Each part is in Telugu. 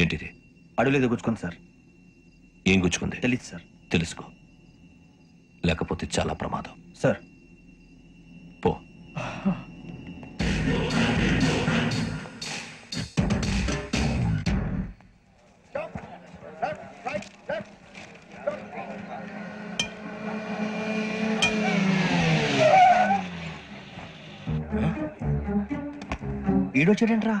ఏంటిది? అడుగులేదు గుచ్చుకుంది సార్. ఏం గుచ్చుకుంది? తెలియదు సార్. తెలుసుకో. లేకపోతే చాలా ప్రమాదం. సార్. పో. ఈడొచ్చాడంట్రా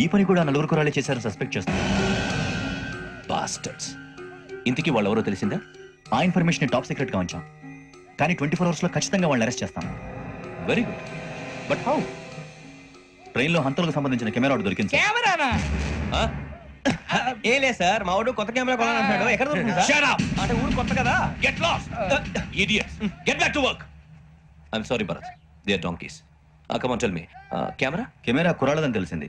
ఈ పని కూడా నలుగురు కురాలే చేశారని సస్పెక్ట్ చేస్తున్నారు బాస్టర్స్ ఇంతకీ వాళ్ళు ఎవరో తెలిసిందా ఆ ఇన్ఫర్మేషన్ టాప్ సీక్రెట్గా ఉంచాం కానీ ట్వంటీ ఫోర్ అవర్స్లో ఖచ్చితంగా వాళ్ళని అరెస్ట్ చేస్తాం వెరీ గుడ్ బట్ హౌ ట్రైన్లో హంతలకు సంబంధించిన కెమెరా ఒకటి దొరికింది సార్. కెమెరానా ఏ లేదు సార్ మా వాడు కొత్త కెమెరా కొనాలంటున్నాడు ఎక్కడ దొరుకుతుంది సార్ up! అంటే ఊరు కొత్త కదా Get lost! Idiots! Get back to work! I'm sorry, Bharat. They are donkeys. Uh, come on, tell me. Uh, camera? Camera కురాలదని తెలిసింది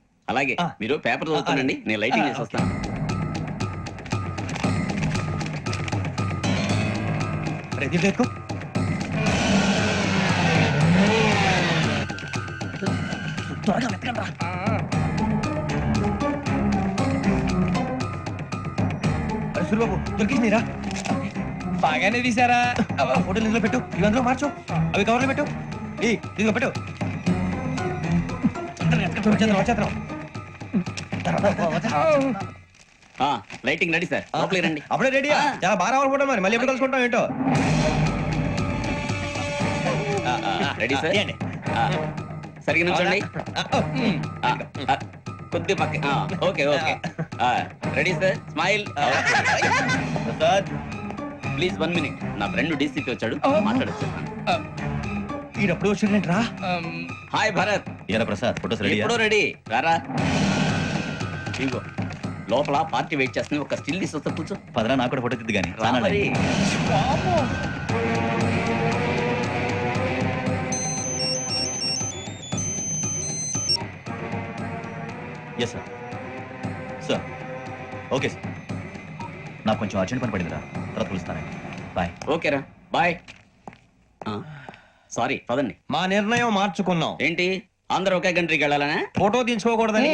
అలాగే. మీరు పేపర్ చదువుతానండి నేను లైటింగ్ చేసి వస్తాను రెడీ ఎక్కు అరే సూరిబాబు దొరికిందిరా బాగానే తీసారా ఫోటోలు ఇందులో పెట్టు ఇవి అందులో మార్చు. అవి కవర్లో పెట్టు. ఈ ఇదిగో పెట్టు. వచ్చేద్దాం, వచ్చేద్దాం. ఆ, లైటింగ్ రెడీ సార్. లోపలికి రండి. అప్పుడే రెడీయా ఆ. చాలా బాగా రావాలి ఫోటో మరి. మళ్ళీ ఎప్పుడు కలుసుకుంటాం ఏంటో? Ready sir? ఆ, కొద్ది పక్క ఆ, okay okay. Ready sir? Smile. Sir please one minute. నా ఫ్రెండ్ డీసీపీ వచ్చాడు. మాట్లాడచ్చు. ఈడప్పుడు వచ్చిండ్రా హాయ్ భరత్. ఇలా ప్రసాద్. ఫోటోస్ రెడీ ఎప్పుడో రెడీ. రారా. ఇంకో లోపల పార్టీ వెయిట్ చేస్తుంది ఒక స్టిల్ తీసి వస్తా కూర్చో. పదరా నాకు కూడా ఫోటో తిద్ది కానీ రా మరి yes sir sir okay sir నాకు కొంచెం అర్జెంట్ పని పడిందిరా. తర్వాత పిలుస్తాను. బాయ్ ఓకేరా బాయ్ సారీ పదండి. మా నిర్ణయం మార్చుకున్నాం. ఏంటి? అందరూ ఒకే కంట్రీకి వెళ్ళాలనే? ఫోటో తీసుకోకూడదని.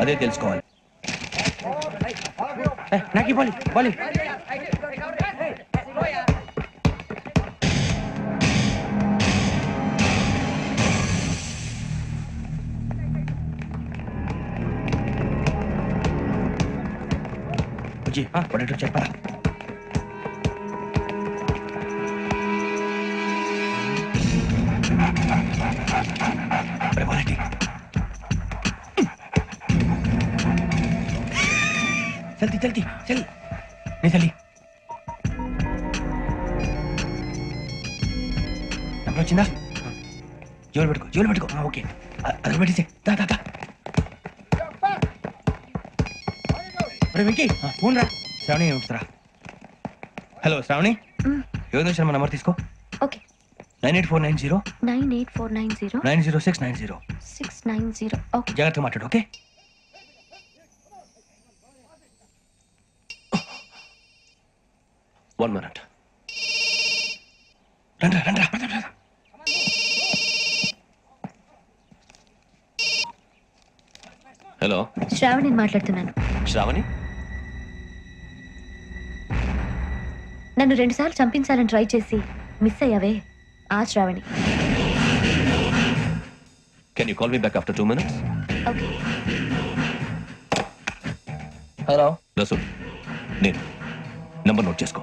అదే తెలుసుకోవాలి. నాకు ఇవ్వాలి చెప్పరా? జల్దీ జల్దీ చల్ నీ చల్లి నెంబర్ వచ్చిందా? జోలు పెట్టుకో జోలు పెట్టుకో. ఓకే. అది పెట్టేసే దా దా దా. వెంకీ. ఫోన్ రా. శ్రావణి ఉంచుతారా హలో శ్రావణి? యోగేంద్ర శర్మ నెంబర్ తీసుకో. Okay. Nine eight four nine zero. Nine eight four nine zero. Nine zero six nine zero. Six nine zero. Okay. జాగ్రత్తగా మాట్లాడు ఓకే? One minute. రండి రండి. హలో. శ్రావణి మాట్లాడుతున్నాను. శ్రావణి? నన్ను రెండుసార్లు చంపించాలని ట్రై చేసి మిస్ అయ్యావే. ఆ Sravani. Can you call me back after two minutes okay. Hello. Rasool నేను. నంబర్ నోట్ చేసుకో.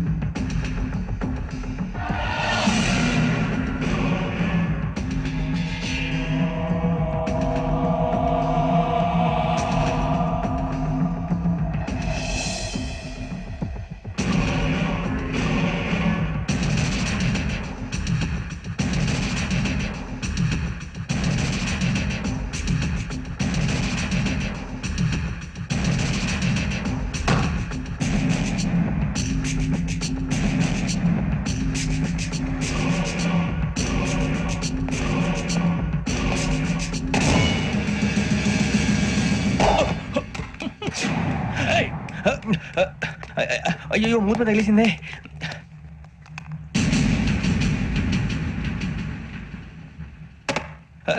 అయ్యో మూత మీద తగిలేసిందే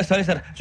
సారీ సార్ చూసుకో